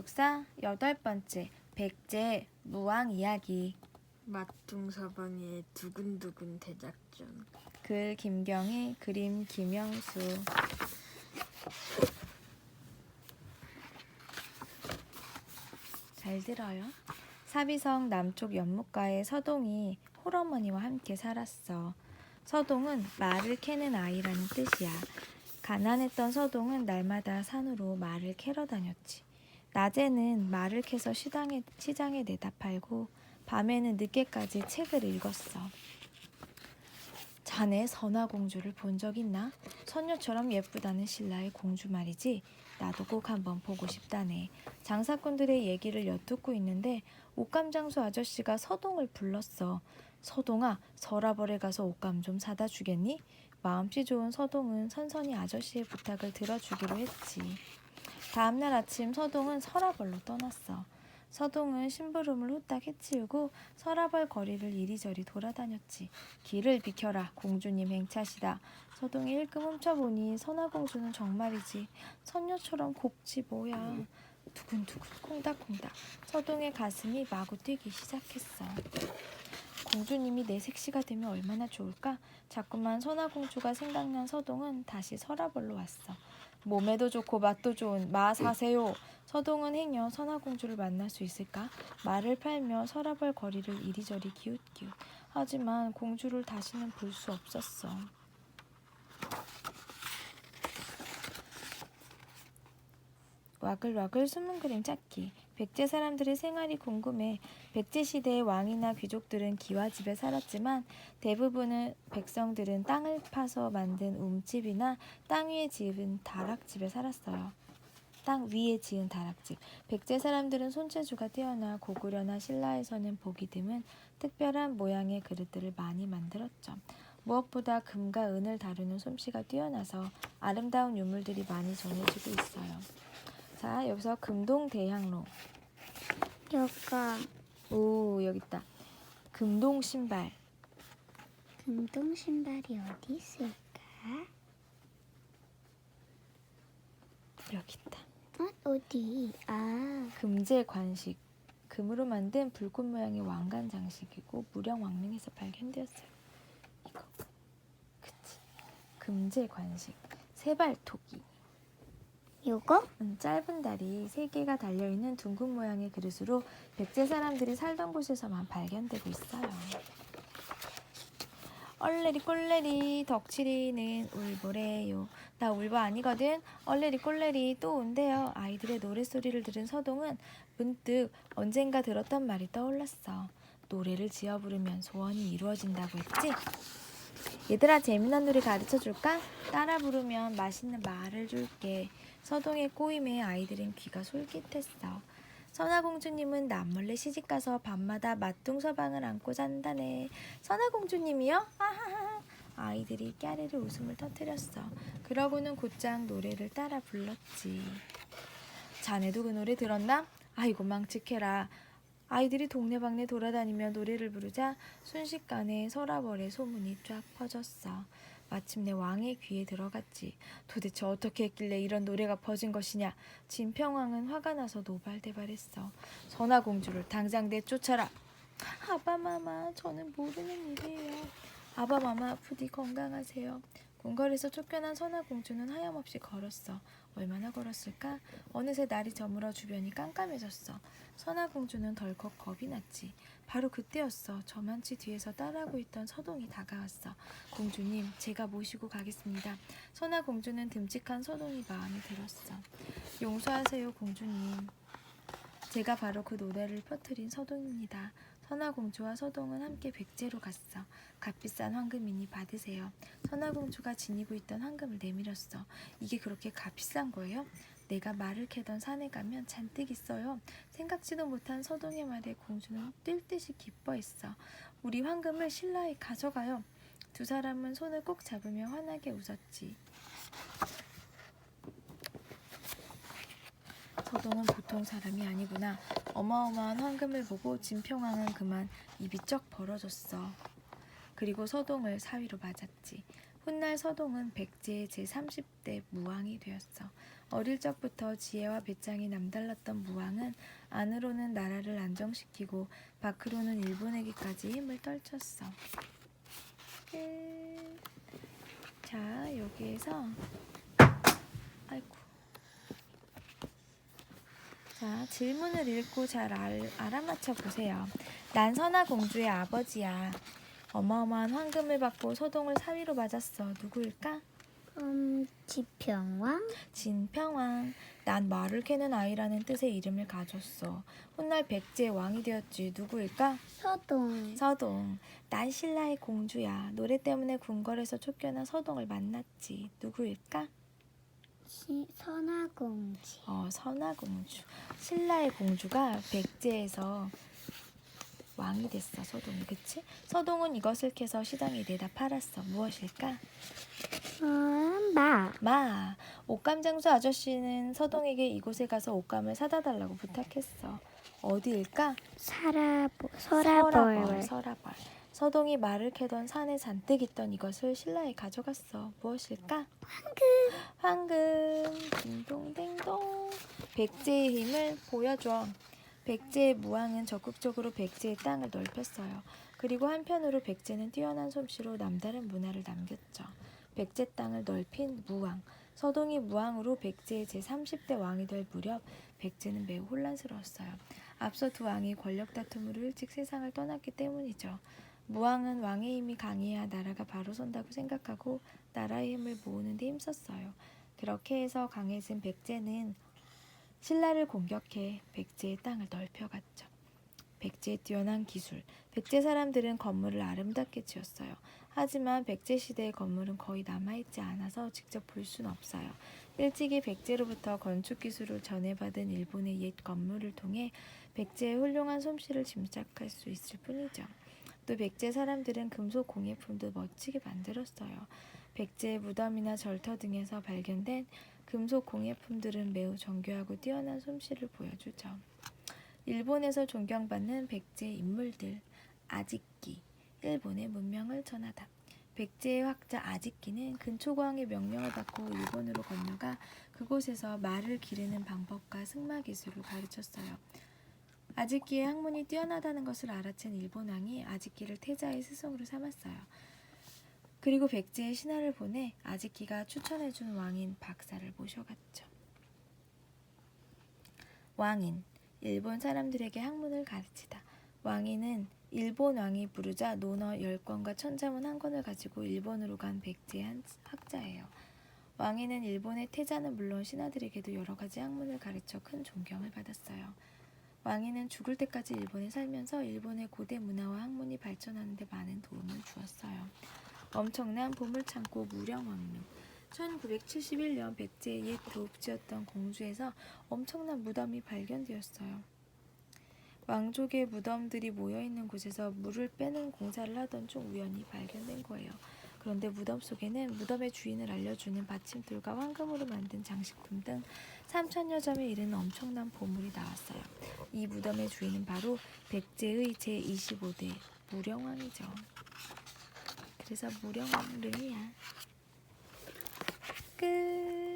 한국사 여덟 번째 백제 무왕 이야기 맛둥서방의 두근두근 대작전 글 김경희 그림 김영수 잘 들어요. 사비성 남쪽 연못가에 서동이 홀어머니와 함께 살았어. 서동은 말을 캐는 아이라는 뜻이야. 가난했던 서동은 날마다 산으로 말을 캐러 다녔지. 낮에는 말을 캐서 시장에, 시장에 내다 팔고 밤에는 늦게까지 책을 읽었어. 자네 선화공주를 본 적 있나? 선녀처럼 예쁘다는 신라의 공주 말이지. 나도 꼭 한번 보고 싶다네. 장사꾼들의 얘기를 엿듣고 있는데 옷감장수 아저씨가 서동을 불렀어. 서동아, 서라벌에 가서 옷감 좀 사다 주겠니? 마음씨 좋은 서동은 선선히 아저씨의 부탁을 들어주기로 했지. 다음날 아침 서동은 서라벌로 떠났어. 서동은 심부름을 후딱 해치우고 서라벌 거리를 이리저리 돌아다녔지. 길을 비켜라, 공주님 행차시다. 서동이 일끔 훔쳐보니 선화공주는 정말이지. 선녀처럼 곱지 뭐야. 두근두근 콩닥콩닥 서동의 가슴이 마구 뛰기 시작했어. 공주님이 내 색시가 되면 얼마나 좋을까? 자꾸만 선화공주가 생각난 서동은 다시 서라벌로 왔어. 몸에도 좋고 맛도 좋은 마 사세요. 서동은 행여 선화공주를 만날 수 있을까? 말을 팔며 서라벌 거리를 이리저리 기웃기웃. 하지만 공주를 다시는 볼 수 없었어. 와글와글 숨은 그림 찾기. 백제 사람들의 생활이 궁금해. 백제 시대의 왕이나 귀족들은 기와 집에 살았지만 대부분의 백성들은 땅을 파서 만든 움집이나 땅 위에 지은 다락집에 살았어요. 땅 위에 지은 다락집. 백제 사람들은 손재주가 뛰어나 고구려나 신라에서는 보기 드문 특별한 모양의 그릇들을 많이 만들었죠. 무엇보다 금과 은을 다루는 솜씨가 뛰어나서 아름다운 유물들이 많이 전해지고 있어요. 자, 여기서 금동대향로. 여가 오, 여기 있다. 금동 신발. 금동 신발이 어디 있을까? 여기 있다. 어 어디? 아 금제 관식. 금으로 만든 불꽃 모양의 왕관 장식이고 무령 왕릉에서 발견되었어요. 이거. 그치. 금제 관식. 세발 토기. 요거? 음, 짧은 다리 세 개가 달려 있는 둥근 모양의 그릇으로 백제 사람들이 살던 곳에서만 발견되고 있어요. 얼레리 꼴레리 덕칠이는 울보래요. 나 울보 아니거든. 얼레리 꼴레리 또 온대요. 아이들의 노랫소리를 들은 서동은 문득 언젠가 들었던 말이 떠올랐어. 노래를 지어 부르면 소원이 이루어진다고 했지? 얘들아 재미난 노래 가르쳐 줄까? 따라 부르면 맛있는 말을 줄게. 서동의 꼬임에 아이들은 귀가 솔깃했어. 선화공주님은 남몰래 시집가서 밤마다 맛둥서방을 안고 잔다네. 선화공주님이요? 아하하. 아이들이 깨르르 웃음을 터뜨렸어. 그러고는 곧장 노래를 따라 불렀지. 자네도 그 노래 들었나? 아이고 망측해라. 아이들이 동네방네 돌아다니며 노래를 부르자 순식간에 서라벌의 소문이 쫙 퍼졌어. 마침내 왕의 귀에 들어갔지. 도대체 어떻게 했길래 이런 노래가 퍼진 것이냐. 진평왕은 화가 나서 노발대발했어. 선화공주를 당장 내쫓아라. 아바마마, 저는 모르는 일이에요. 아바마마, 부디 건강하세요. 궁궐에서 쫓겨난 선화 공주는 하염없이 걸었어. 얼마나 걸었을까? 어느새 날이 저물어 주변이 깜깜해졌어. 선화 공주는 덜컥 겁이 났지. 바로 그때였어. 저만치 뒤에서 따라하고 있던 서동이 다가왔어. 공주님, 제가 모시고 가겠습니다. 선화 공주는 듬직한 서동이 마음에 들었어. 용서하세요, 공주님. 제가 바로 그 노래를 퍼뜨린 서동입니다. 선화공주와 서동은 함께 백제로 갔어. 값비싼 황금이니 받으세요. 선화공주가 지니고 있던 황금을 내밀었어. 이게 그렇게 값비싼 거예요? 내가 말을 캐던 산에 가면 잔뜩 있어요. 생각지도 못한 서동의 말에 공주는 뛸 듯이 기뻐했어. 우리 황금을 신라에 가져가요. 두 사람은 손을 꼭 잡으며 환하게 웃었지. 서동은 보통 사람이 아니구나. 어마어마한 황금을 보고 진평왕은 그만 입이 쩍 벌어졌어. 그리고 서동을 사위로 맞았지. 훗날 서동은 백제의 제30대 무왕이 되었어. 어릴 적부터 지혜와 배짱이 남달랐던 무왕은 안으로는 나라를 안정시키고 밖으로는 일본에게까지 힘을 떨쳤어. 끝. 자, 여기에서 아이고. 자, 질문을 읽고 잘 알, 알아맞혀 보세요. 난 선화 공주의 아버지야. 어마어마한 황금을 받고 소동을 사위로 맞았어. 누구일까? 음, 지평왕? 진평왕. 난 말을 캐는 아이라는 뜻의 이름을 가졌어. 훗날 백제의 왕이 되었지. 누구일까? 서동. 서동. 난 신라의 공주야. 노래 때문에 궁궐에서 쫓겨난 서동을 만났지. 누구일까? 시, 선화공주. 어, 선화공주. 신라의 공주가 백제에서 왕이 됐어, 서동이. 그치? 서동은 이것을 캐서 시장에 내다 팔았어. 무엇일까? 음, 마. 마. 옷감 장수 아저씨는 서동에게 이곳에 가서 옷감을 사다 달라고 부탁했어. 어디일까? 서라벌. 서라벌. 서라벌. 서동이 말을 캐던 산에 잔뜩 있던 이것을 신라에 가져갔어. 무엇일까? 황금. 황금. 딩동댕동. 백제의 힘을 보여줘. 백제의 무왕은 적극적으로 백제의 땅을 넓혔어요. 그리고 한편으로 백제는 뛰어난 솜씨로 남다른 문화를 남겼죠. 백제 땅을 넓힌 무왕. 서동이 무왕으로 백제의 제30대 왕이 될 무렵 백제는 매우 혼란스러웠어요. 앞서 두 왕이 권력 다툼으로 일찍 세상을 떠났기 때문이죠. 무왕은 왕의 힘이 강해야 나라가 바로 선다고 생각하고 나라의 힘을 모으는 데 힘썼어요. 그렇게 해서 강해진 백제는 신라를 공격해 백제의 땅을 넓혀갔죠. 백제의 뛰어난 기술. 백제 사람들은 건물을 아름답게 지었어요. 하지만 백제 시대의 건물은 거의 남아있지 않아서 직접 볼 수는 없어요. 일찍이 백제로부터 건축 기술을 전해받은 일본의 옛 건물을 통해 백제의 훌륭한 솜씨를 짐작할 수 있을 뿐이죠. 또 백제 사람들은 금속 공예품도 멋지게 만들었어요. 백제의 무덤이나 절터 등에서 발견된 금속 공예품들은 매우 정교하고 뛰어난 솜씨를 보여주죠. 일본에서 존경받는 백제의 인물들 아지끼 일본의 문명을 전하다. 백제의 학자 아지끼는 근초고왕의 명령을 받고 일본으로 건너가 그곳에서 말을 기르는 방법과 승마 기술을 가르쳤어요. 아지끼의 학문이 뛰어나다는 것을 알아챈 일본 왕이 아지끼를 태자의 스승으로 삼았어요. 그리고 백제의 신하를 보내 아지끼가 추천해준 왕인 박사를 모셔갔죠. 왕인 일본 사람들에게 학문을 가르치다. 왕인은 일본 왕이 부르자 논어 10권과 천자문 한 권을 가지고 일본으로 간 백제의 한 학자예요. 왕인은 일본의 태자는 물론 신하들에게도 여러 가지 학문을 가르쳐 큰 존경을 받았어요. 왕인은 죽을 때까지 일본에 살면서 일본의 고대 문화와 학문이 발전하는 데 많은 도움을 주었어요. 엄청난 보물창고 무령왕릉 1971년 백제의 옛 도읍지였던 공주에서 엄청난 무덤이 발견되었어요. 왕족의 무덤들이 모여있는 곳에서 물을 빼는 공사를 하던 중 우연히 발견된 거예요. 그런데 무덤 속에는 무덤의 주인을 알려주는 받침돌과 황금으로 만든 장식품 등 3천여 점에 이르는 엄청난 보물이 나왔어요. 이 무덤의 주인은 바로 백제의 제25대 무령왕이죠. 그래서 무령왕릉이야. 끝.